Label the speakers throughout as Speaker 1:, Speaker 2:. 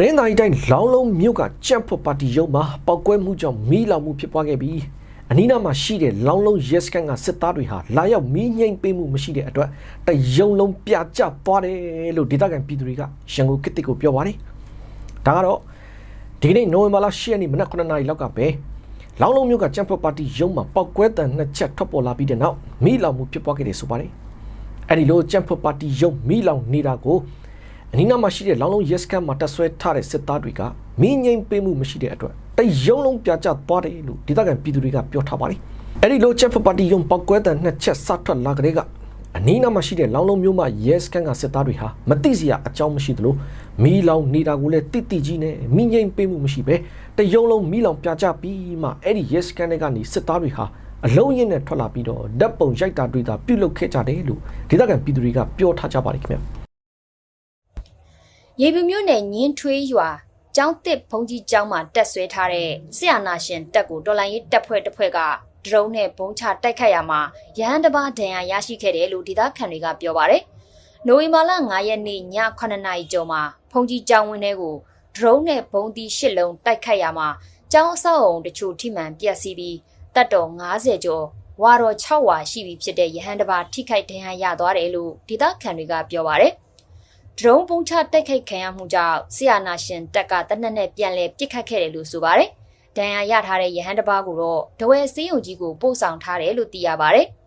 Speaker 1: တရင်တိုင်းတိုင်းလောင်းလုံးမြို့ကကြက်ဖို့ပါတီရုံးမှာပောက်ကွဲမှုကြောင့်မီးလောင်မှုဖြစ်ပွားခဲ့ပြီးအနီးနားမှာရှိတဲ့လောင်းလုံးရက်စကန်ကစစ်သားတွေဟာလာရောက်မီးငိမ့်ပေးမှုမရှိတဲ့အတွက်တရုံလုံးပြကျသွားတယ်လို့ဒေသခံပြည်သူတွေကရန်ကုန်ကစ်တစ်ကိုပြောပါတယ်။ဒါကတော့ဒီကနေ့နိုဝင်ဘာလ10ရက်နေ့မနက်9:00နာရီလောက်ကပဲလောင်းလုံးမြို့ကကြက်ဖို့ပါတီရုံးမှာပောက်ကွဲတံနှစ်ချက်ထွက်ပေါ်လာပြီးတဲ့နောက်မီးလောင်မှုဖြစ်ပွားခဲ့တယ်ဆိုပါတယ်။အဲဒီလိုကြက်ဖို့ပါတီရုံးမီးလောင်နေတာကို အနီးနားမှာရှိတဲ့လောင်းလုံးရက်စကန်မှာတက်ဆွဲထားတဲ့စစ်သားတွေကမင်းငိမ့်ပေးမှုမရှိတဲ့အတွက်တရုံလုံးပြကျသွားတယ်လို့ဒေသခံပြည်သူတွေကပြောထားပါတယ်။အဲဒီလိုချက်ဖပါတီယုံပောက်ကွဲတဲ့နှစ်ချက်စထွက်လာကြတဲ့ကအနီးနားမှာရှိတဲ့လောင်းလုံးမျိုးမှာရက်စကန်ကစစ်သားတွေဟာမသိစရာအကြောင်းမရှိသလိုမီးလောင်နေတာကိုလည်းတိတိကြီးနဲ့မင်းငိမ့်ပေးမှုမရှိပဲတရုံလုံးမီးလောင်ပြကျပြီးမှအဲ့ဒီရက်စကန်တွေကနေစစ်သားတွေဟာအလုံးရင်းနဲ့ထွက်လာပြီးတော့ဓာတ်ပုံရိုက်တာတွေ့တာပြုတ်လုခဲ့ကြတယ်လို့ဒေသခံပြည်သူတွေကပြောထားကြပါတယ်ခင်ဗျာ
Speaker 2: ရေပြူမြို့နယ်ညင်းထွေးရွာကျောင်းတစ်ဘုံကြီးကျောင်းမှာတက်ဆွဲထားတဲ့ဆရာနာရှင်တက်ကိုတော်လိုင်းရေးတပ်ဖွဲ့တစ်ဖွဲ့ကဒရုန်းနဲ့ဘုံချတိုက်ခတ်ရမှာရဟန်းတစ်ပါးဒဏ်ရာရရှိခဲ့တယ်လို့ဒေသခံတွေကပြောပါတယ်။နိုဝင်ဘာလ9ရက်နေ့ည9နာရီကျော်မှာဘုံကြီးကျောင်းဝင်းထဲကိုဒရုန်းနဲ့ဘုံသီး၈လုံးတိုက်ခတ်ရမှာကျောင်းအဆောက်အုံတချို့ထိမှန်ပျက်စီးပြီးတပ်တော်90ကျော်ဝါတော်6ဝါရှိပြီဖြစ်တဲ့ရဟန်းတစ်ပါးထိခိုက်ဒဏ်ရာရသွားတယ်လို့ဒေသခံတွေကပြောပါတယ်။ ဒရုန်းပုံချတိုက်ခိုက်ခံရမှုကြောင့်ဆီယာနာရှင်တက်ကတနက်နဲ့ပြန်လဲပစ်ခတ်ခဲ့တယ်လို့ဆိုပါတယ်။ဒဏ်ရာရထားတဲ့ရဟန်းတစ်ပါးကိုတော့ဒဝဲစေးုံကြီးကိုပို့ဆောင်ထားတယ်လို့သိရပါတယ်။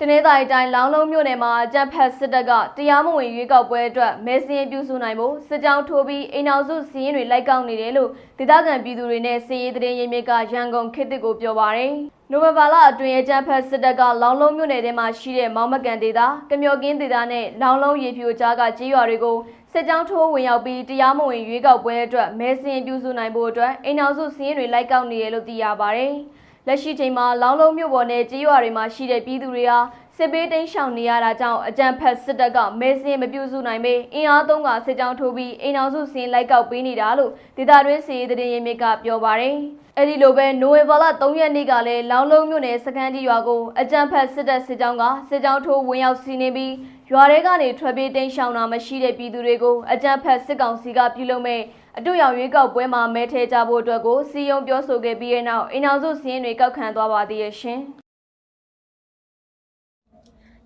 Speaker 3: တနေ့တိုင်းတိုင်းလောင်းလုံးမြို့နယ်မှာကြက်ဖက်စစ်တပ်ကတရားမဝင်ရွေးကောက်ပွဲအတွက်မဲစင်းပြုစုနိုင်ဖို့စစ်ကြောင်းထိုးပြီးအိမ်အောင်စုစီးရင်တွေလိုက်ကောက်နေတယ်လို့ဒေသခံပြည်သူတွေနဲ့စီရေးသတင်းရင်းမြစ်ကရန်ကုန်ခေတ်တစ်ကိုပြောပါရယ်။နိုဝင်ဘာလအတွင်းအကြမ်းဖက်စစ်တပ်ကလောင်းလုံးမြို့နယ်ထဲမှာရှိတဲ့မောင်မကန်ဒေသ၊ကမျော်ကင်းဒေသနဲ့လောင်းလုံးရေဖြူကြားကကြေးရွာတွေကိုစစ်ကြောင်းထိုးဝင်ရောက်ပြီးတရားမဝင်ရွေးကောက်ပွဲအတွက်မဲစင်းပြုစုနိုင်ဖို့အတွက်အိမ်အောင်စုစီးရင်တွေလိုက်ကောက်နေတယ်လို့သိရပါရယ်။ လက်ရှိချိန်မှာလောင်းလုံးမြို့ပေါ်နဲ့ကြေးရွာတွေမှာရှိတဲ့ပြည်သူတွေဟာစစ်ပေးတိမ်းရှောင်နေရတာကြောင့်အကြံဖက်စစ်တပ်ကမဲစင်းမပြုစုနိုင်ပေအင်အားသုံးကစစ်ကြောင်းထိုးပြီးအိမ်အောင်စုစင်းလိုက်ကောက်ပေးနေတာလို့ဒေသတွင်းစီရေးသတင်းရင်းမြစ်ကပြောပါရယ်အဲ့ဒီလိုပဲနိုဝင်ဘာလ3ရက်နေ့ကလည်းလောင်းလုံးမြို့နယ်စခန်းကြီးရွာကိုအကြံဖက်စစ်တပ်စစ်ကြောင်းကစစ်ကြောင်းထိုးဝင်ရောက်စီးနေပြီးရွာထဲကနေထွက်ပြေးတိမ်းရှောင်တာမရှိတဲ့ပြည်သူတွေကိုအကြံဖက်စစ်ကောင်စီကပြုလုပ်မဲ့ အတူရောင်ရွေးကောက်ပွဲမှာမဲထဲကြဖို့အတွက်ကိုစီယုံပြောဆိုခဲ့ပြီးတဲ့နောက်အိမ်အောင်စုစင်းတွေကောက်ခံသွားပါသေးရဲ့ရှင်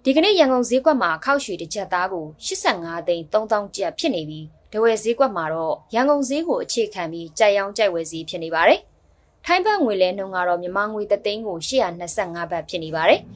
Speaker 2: ဒီကနေ့ရန်ကုန်ဈေးကွက်မှာခောက်ရွှေတစ်ချက်သားကို85သိန်း3000ကျပ်ဖြစ်နေပြီးဒဝဲဈေးကွက်မှာတော့ရန်ကုန်ဈေးကိုအခြေခံပြီးကြိုက်ရောင်းကြိုက်ဝယ်ဈေးဖြစ်နေပါတယ်။ထိုင်းဘတ်ငွေလဲနှုန်းကတော့မြန်မာငွေ3သိန်းကို825ဘတ်ဖြစ်နေပါတယ်